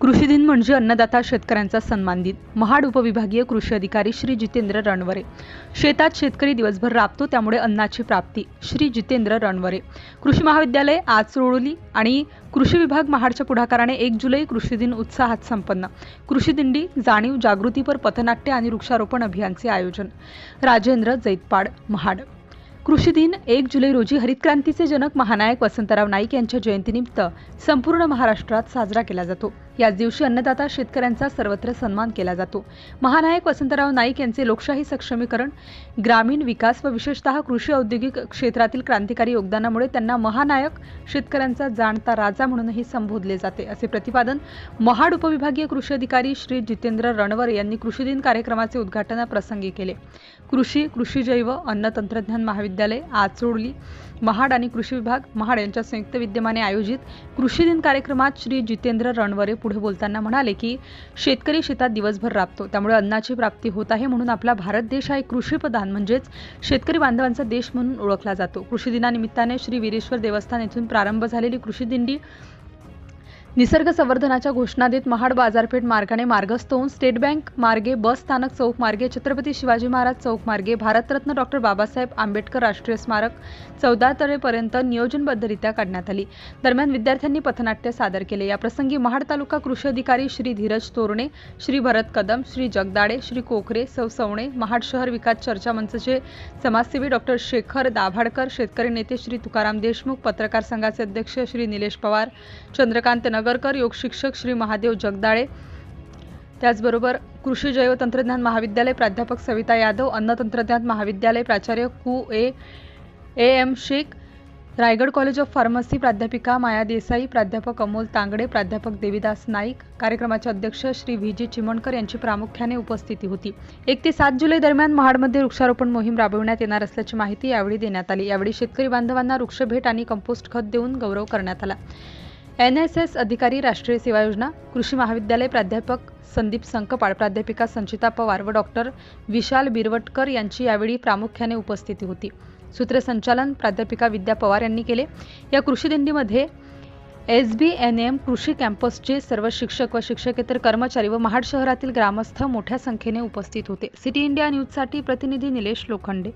कृषी दिन म्हणजे अन्नदाता शेतकऱ्यांचा सन्मान दिन. महाड उपविभागीय कृषी अधिकारी श्री जितेंद्र रणवरे. शेतात शेतकरी दिवसभर राबतो त्यामुळे अन्नाची प्राप्ती. श्री जितेंद्र रणवरे. कृषी महाविद्यालय आज रोडली आणि कृषी विभाग महाडच्या पुढाकाराने एक जुलै कृषी दिन उत्साहात संपन्न. कृषी दिंडी जाणीव जागृतीपर पथनाट्य आणि वृक्षारोपण अभियानचे आयोजन. राजेंद्र जैतपाड महाड. कृषी दिन एक जुलै रोजी हरित क्रांतीचे जनक महानायक वसंतराव नाईक यांच्या जयंतीनिमित्त संपूर्ण महाराष्ट्रात साजरा केला जातो. याच दिवशी अन्नदाता शेतकऱ्यांचा सर्वत्र सन्मान केला जातो. महानायक वसंतराव नाईक यांचे लोकशाही सक्षमीकरण ग्रामीण विकास व विशेषतः कृषी औद्योगिक क्षेत्रातील क्रांतिकारी योगदानामुळे त्यांना महानायक शेतकऱ्यांचा जाणता राजा म्हणूनही संबोधले जाते असे प्रतिपादन महाड उपविभागीय कृषी अधिकारी श्री जितेंद्र रणवर यांनी कृषी दिन कार्यक्रमाचे उद्घाटनाप्रसंगी केले. कृषी कृषी जैव अन्न तंत्रज्ञान महाविद्यालय आचोडली महाड आणि कृषी विभाग महाड यांच्या संयुक्त विद्यमाने आयोजित कृषी दिन कार्यक्रमात श्री जितेंद्र रणवरे पुढे बोलताना म्हणाले की शेतकरी शेतात दिवसभर राबतो त्यामुळे अन्नाची प्राप्ती होत आहे म्हणून आपला भारत देश हा एक कृषीप्रधान म्हणजेच शेतकरी बांधवांचा देश म्हणून ओळखला जातो. कृषी दिनानिमित्ताने श्री वीरेश्वर देवस्थान येथून प्रारंभ झालेली कृषी दिंडी निसर्ग संवर्धनाच्या घोषणा देत महाड बाजारपेठ मार्गाने मार्गस्थ होऊन स्टेट बँक मार्गे बस स्थानक चौक मार्गे छत्रपती शिवाजी महाराज चौक मार्गे भारतरत्न डॉक्टर बाबासाहेब आंबेडकर राष्ट्रीय स्मारक चौदा तळेपर्यंत नियोजनबद्धरित्या काढण्यात आली. दरम्यान विद्यार्थ्यांनी पथनाट्य सादर केले. याप्रसंगी महाड तालुका कृषी अधिकारी श्री धीरज तोरणे श्री भरत कदम श्री जगदाडे श्री कोकरे सौ सवणे महाड शहर विकास चर्चा मंचचे समाजसेवी डॉक्टर शेखर दाभाडकर शेतकरी नेते श्री तुकाराम देशमुख पत्रकार संघाचे अध्यक्ष श्री निलेश पवार चंद्रकांत नगरकर योग शिक्षक श्री महादेव जगदाळे त्याचबरोबर कृषी जैवतंत्रज्ञान महाविद्यालय प्राध्यापक सविता यादव अन्न तंत्रज्ञान महाविद्यालय प्राचार्य कू A A M Shaikh Raigad college of pharmacy प्राध्यापिका माया देसाई प्राध्यापक अमोल तांगडे प्राध्यापक देविदास नाईक कार्यक्रमाचे अध्यक्ष श्री व्ही जी चिमणकर यांची प्रामुख्याने उपस्थिती होती. एक ते सात जुलै दरम्यान महाडमध्ये वृक्षारोपण मोहीम राबविण्यात येणार असल्याची माहिती यावेळी देण्यात आली. यावेळी शेतकरी बांधवांना वृक्षभेट आणि कंपोस्ट खत देऊन गौरव करण्यात आला. एन एस एस अधिकारी राष्ट्रीय सेवा योजना कृषी महाविद्यालय प्राध्यापक संदीप संकपाळ प्राध्यापिका संचिता पवार व डॉक्टर विशाल बिरवटकर यांची यावेळी प्रामुख्याने उपस्थिती होती. सूत्रसंचालन प्राध्यापिका विद्या पवार यांनी केले. या कृषी दिंडीमध्ये एस बी एन एम कृषी कॅम्पसचे सर्व शिक्षक व शिक्षकेतर कर्मचारी व महाड शहरातील ग्रामस्थ मोठ्या संख्येने उपस्थित होते. सिटी इंडिया न्यूजसाठी प्रतिनिधी निलेश लोखंडे.